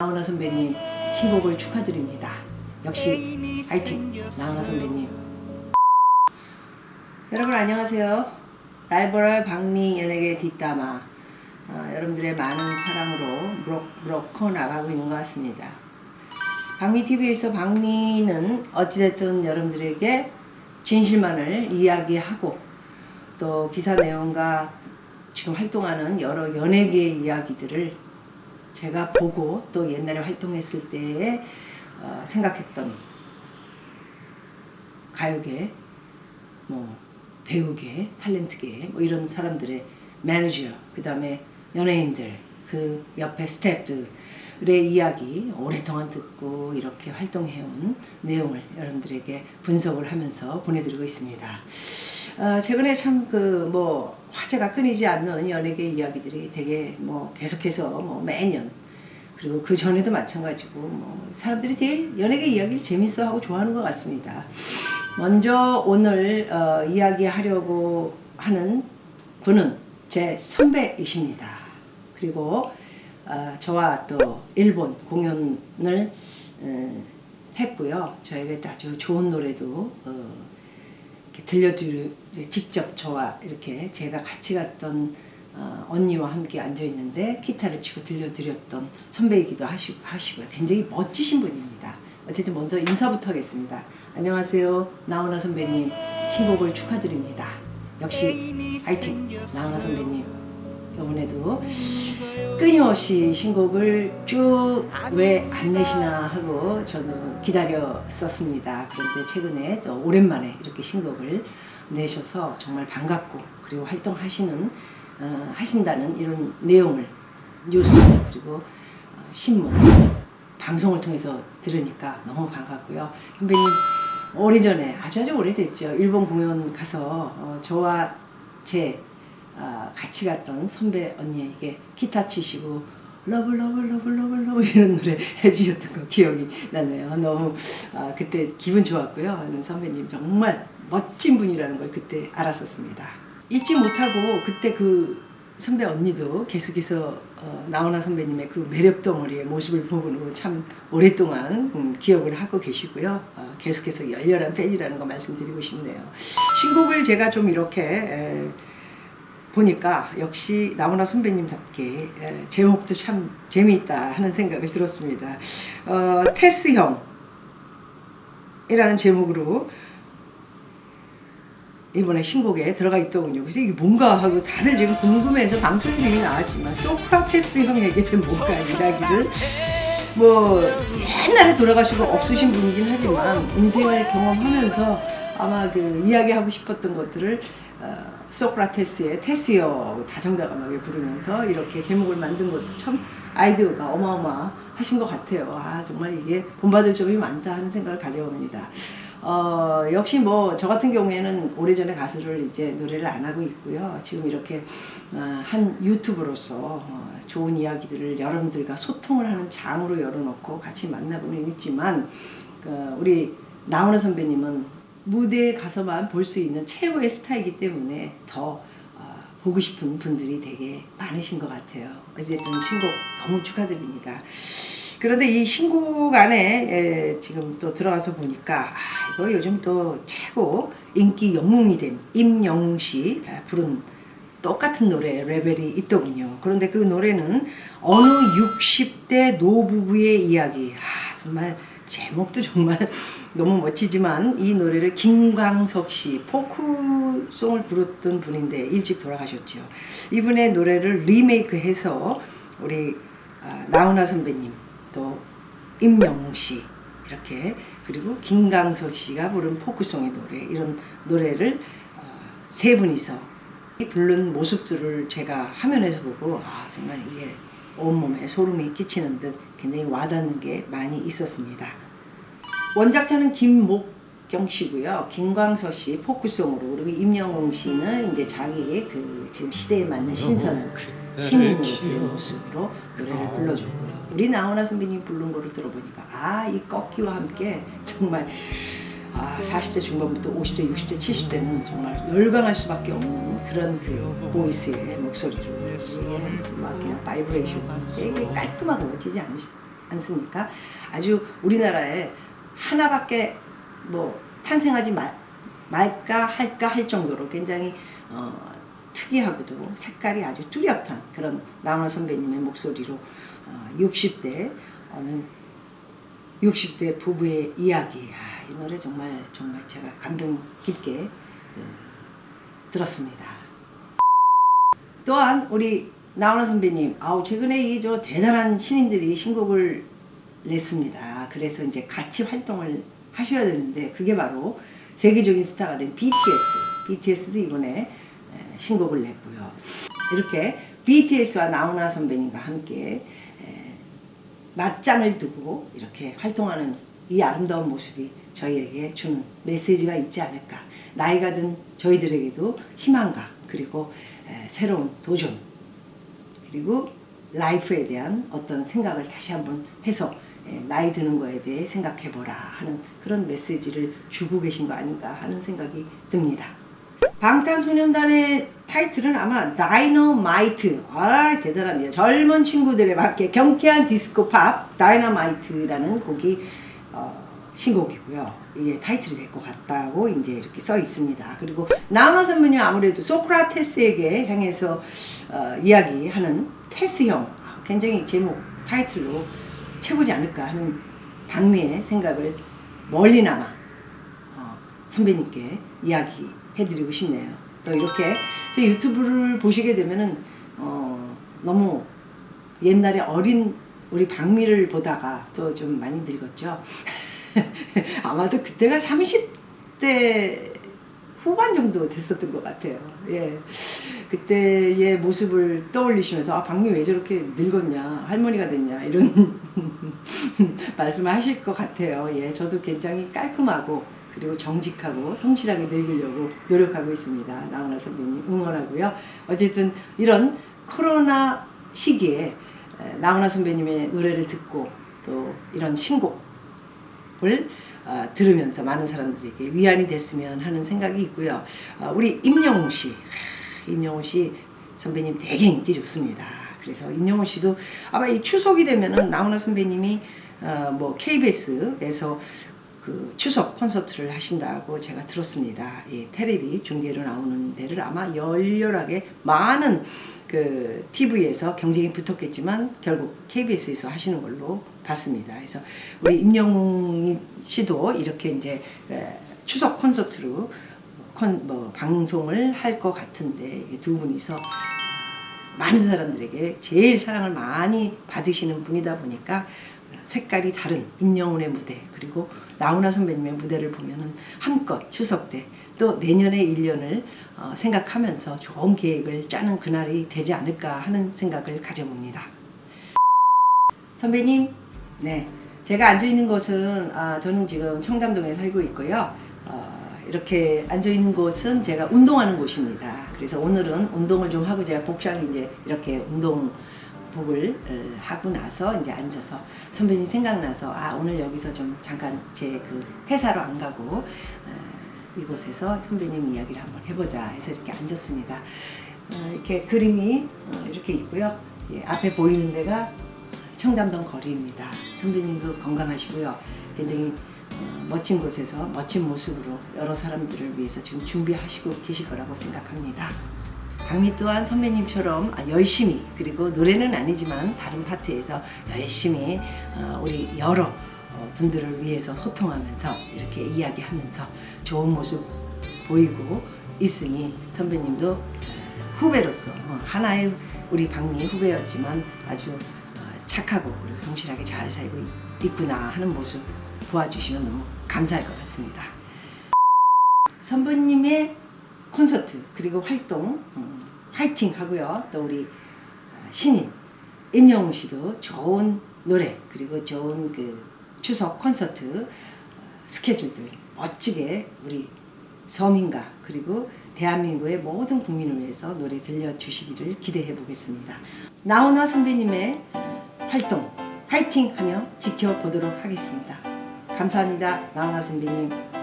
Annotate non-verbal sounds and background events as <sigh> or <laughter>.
나훈아 선배님 신곡을 축하드립니다. 역시 화이팅 나훈아 선배님. 여러분 안녕하세요. 날보라 박미 연예계 뒷담화 어, 여러분들의 많은 사랑으로 무럭 무럭 커 나가고 있는 것 같습니다. 박미 TV에서 박미는 어찌됐든 여러분들에게 진실만을 이야기하고 또 기사 내용과 지금 활동하는 여러 연예계의 이야기들을 제가 보고 또 옛날에 활동했을 때에 어, 생각했던 가요계, 뭐 배우계, 탤런트계 뭐 이런 사람들의 매니저, 그 다음에 연예인들, 그 옆에 스태프들의 이야기 오랫동안 듣고 이렇게 활동해온 내용을 여러분들에게 분석을 하면서 보내드리고 있습니다. 어, 최근에 참 그 뭐 화제가 끊이지 않는 연예계 이야기들이 되게 뭐 계속해서 뭐 매년 그리고 그 전에도 마찬가지고 뭐 사람들이 제일 연예계 이야기를 재밌어하고 좋아하는 것 같습니다. 먼저 오늘 어, 이야기하려고 하는 분은 제 선배이십니다. 그리고 어, 저와 또 일본 공연을 어, 했고요. 저에게 아주 좋은 노래도 어, 들려드리 직접 저와 이렇게 제가 같이 갔던 어, 언니와 함께 앉아 있는데 기타를 치고 들려드렸던 선배이기도 하시, 하시고요. 굉장히 멋지신 분입니다. 어쨌든 먼저 인사부터 하겠습니다. 안녕하세요. 나훈아 선배님 신곡을 축하드립니다. 역시 화이팅 나훈아 선배님 이번에도 끊임없이 신곡을 쭉 왜 안 내시나 하고 저는 기다렸었습니다. 그런데 최근에 또 오랜만에 이렇게 신곡을 내셔서 정말 반갑고 그리고 활동하시는 어, 하신다는 이런 내용을 뉴스 그리고 어, 신문 방송을 통해서 들으니까 너무 반갑고요. 선배님 오래전에 아주 아주 오래됐죠. 일본 공연 가서 어, 저와 제 아, 같이 갔던 선배 언니에게 기타 치시고 러블 러블 러블 러블 러블 이런 노래 <laughs> 해주셨던 거 기억이 나네요. 너무 아, 그때 기분 좋았고요. 선배님 정말 멋진 분이라는 걸 그때 알았었습니다. 잊지 못하고 그때 그 선배 언니도 계속해서 어, 나훈아 선배님의 그 매력 덩어리의 모습을 보고 참 오랫동안 음, 기억을 하고 계시고요. 어, 계속해서 열렬한 팬이라는 거 말씀드리고 싶네요. 신곡을 제가 좀 이렇게 에, 보니까 역시 나훈아 선배님답게 에, 제목도 참 재미있다 하는 생각을 들었습니다. 어, 테스 형이라는 제목으로 이번에 신곡에 들어가 있더군요. 그래서 이게 뭔가 하고 다들 지금 궁금해서 방송에 이미 나왔지만 소크라테스 형에게는 <laughs> 뭔가 이야기를 뭐 옛날에 돌아가시고 없으신 분이긴 하지만 인생을 경험하면서 아마 그 이야기하고 싶었던 것들을 어, 소크라테스의 테스요 다정다감하게 부르면서 이렇게 제목을 만든 것도 참 아이디어가 어마어마하신 것 같아요. 아 정말 이게 본받을 점이 많다 하는 생각을 가져봅니다. 어, 역시 뭐 저 같은 경우에는 오래전에 가수를 이제 노래를 안 하고 있고요. 지금 이렇게 어, 한 유튜브로서 어, 좋은 이야기들을 여러분들과 소통을 하는 장으로 열어놓고 같이 만나보는 있지만 그 우리 나훈아 선배님은 무대에 가서만 볼 수 있는 최고의 스타이기 때문에 더 어, 보고 싶은 분들이 되게 많으신 것 같아요. 어쨌든 신곡 너무 축하드립니다. 그런데 이 신곡 안에 에, 지금 또 들어가서 보니까 아, 이거 요즘 또 최고 인기 영웅이 된 임영웅 씨 아, 부른 똑같은 노래 레벨이 있더군요. 그런데 그 노래는 어느 60대 노부부의 이야기. 아, 정말 제목도 정말 <laughs> 너무 멋지지만 이 노래를 김광석 씨 포크송을 부르던 분인데 일찍 돌아가셨죠. 이분의 노래를 리메이크해서 우리 아, 나훈아 선배님 또 임영웅 씨 이렇게 그리고 김광석 씨가 부른 포크송의 노래 이런 노래를 어, 세 분이서 부른 모습들을 제가 화면에서 보고 아 정말 이게 온몸에 소름이 끼치는 듯 굉장히 와닿는 게 많이 있었습니다. 원작자는 김목경 씨고요. 김광석 씨 포크송으로 그리고 임영웅 씨는 이제 자기 그 지금 시대에 맞는 신선한 신인으로서의 모습으로 노래를 불러줬고요. 우리 나훈아 선배님 부른 거를 들어보니까 아 이 꺾기와 함께 정말 아 40대 중반부터 50대, 60대, 70대는 정말 열광할 수밖에 없는 그런 그 보이스의 목소리로 막 그냥 바이브레이션 되게 깔끔하고 멋지지 않으시, 않습니까? 아주 우리나라에 하나밖에 뭐 탄생하지 말, 말까 할까 할 정도로 굉장히 어, 특이하고도 색깔이 아주 뚜렷한 그런 나훈아 선배님의 목소리로 어, 60대 어느 60대 부부의 이야기 아, 이 노래 정말 정말 제가 감동 깊게 어, 들었습니다. 또한 우리 나훈아 선배님 아우 최근에 이 저 대단한 신인들이 신곡을 냈습니다. 그래서 이제 같이 활동을 하셔야 되는데 그게 바로 세계적인 스타가 된 BTS. BTS도 이번에 에, 신곡을 냈고요. 이렇게 BTS와 나훈아 선배님과 함께 에, 맞짱을 두고 이렇게 활동하는 이 아름다운 모습이 저희에게 주는 메시지가 있지 않을까. 나이가 든 저희들에게도 희망과 그리고 에, 새로운 도전 그리고 라이프에 대한 어떤 생각을 다시 한번 해서 에, 나이 드는 거에 대해 생각해보라 하는 그런 메시지를 주고 계신 거 아닌가 하는 생각이 듭니다. 방탄소년단의 타이틀은 아마 다이너마이트. 아 대단합니다. 젊은 친구들에 맞게 경쾌한 디스코 팝 다이너마이트라는 곡이 어, 신곡이고요. 이게 타이틀이 될 것 같다고 이제 이렇게 써 있습니다. 그리고 나훈아 선배님 아무래도 소크라테스에게 향해서 어, 이야기하는 테스형 아, 굉장히 제목 타이틀로 최고지 않을까 하는 방미의 생각을 멀리나마 어, 선배님께 이야기해드리고 싶네요. 또 이렇게 제 유튜브를 보시게 되면은 어, 너무 옛날에 어린 우리 박미를 보다가 또 좀 많이 늙었죠. <laughs> 아마도 그때가 30대 후반 정도 됐었던 것 같아요. 예. 그때의 모습을 떠올리시면서 아 박미 왜 저렇게 늙었냐 할머니가 됐냐 이런 <laughs> 말씀을 하실 것 같아요. 예, 저도 굉장히 깔끔하고 그리고 정직하고 성실하게 늙으려고 노력하고 있습니다. 나훈아 선배님 응원하고요. 어쨌든 이런 코로나 시기에 에, 나훈아 선배님의 노래를 듣고 또 이런 신곡을 어, 들으면서 많은 사람들에게 위안이 됐으면 하는 생각이 있고요. 어, 우리 임영웅 씨, 하, 임영웅 씨 선배님 되게 인기 좋습니다. 그래서 임영웅 씨도 아마 이 추석이 되면은 나훈아 선배님이 어, 뭐 KBS에서 그 추석 콘서트를 하신다고 제가 들었습니다. 예, 테레비 중계로 나오는 데를 아마 열렬하게 많은 그 TV에서 경쟁이 붙었겠지만 결국 KBS에서 하시는 걸로 봤습니다. 그래서 우리 임영웅 씨도 이렇게 이제 에, 추석 콘서트로 콘, 뭐 방송을 할 것 같은데 이두 분이서 많은 사람들에게 제일 사랑을 많이 받으시는 분이다 보니까 색깔이 다른 임영훈의 무대 그리고 나훈아 선배님의 무대를 보면은 한껏 추석 때 또 내년의 1년을 어, 생각하면서 좋은 계획을 짜는 그날이 되지 않을까 하는 생각을 가져봅니다. 선배님, 네. 제가 앉아 있는 곳은 아, 저는 지금 청담동에 살고 있고요. 어, 이렇게 앉아 있는 곳은 제가 운동하는 곳입니다. 그래서 오늘은 운동을 좀 하고 제가 복장이 이제 이렇게 운동복을 어, 하고 나서 이제 앉아서 선배님 생각나서 아 오늘 여기서 좀 잠깐 제 그 회사로 안 가고 어, 이곳에서 선배님 이야기를 한번 해보자 해서 이렇게 앉았습니다. 어, 이렇게 그림이 어, 이렇게 있고요. 예, 앞에 보이는 데가 청담동 거리입니다. 선배님도 건강하시고요. 굉장히 어, 멋진 곳에서 멋진 모습으로 여러 사람들을 위해서 지금 준비하시고 계실 거라고 생각합니다. 박미 또한 선배님처럼 아, 열심히 그리고 노래는 아니지만 다른 파트에서 열심히 어, 우리 여러 어, 분들을 위해서 소통하면서 이렇게 이야기하면서 좋은 모습 보이고 있으니 선배님도 어, 후배로서 어, 하나의 우리 박미 후배였지만 아주 어, 착하고 그리고 성실하게 잘 살고 있- 있구나 하는 모습 보아주시면 너무 감사할 것 같습니다. 선배님의 콘서트 그리고 활동 음, 화이팅 하고요. 또 우리 어, 신인 임영웅 씨도 좋은 노래 그리고 좋은 그 추석 콘서트 어, 스케줄들 멋지게 우리 서민가 그리고 대한민국의 모든 국민을 위해서 노래 들려주시기를 기대해 보겠습니다. 나훈아 선배님의 활동 화이팅 하며 지켜보도록 하겠습니다. 감사합니다. 나훈아 선배님.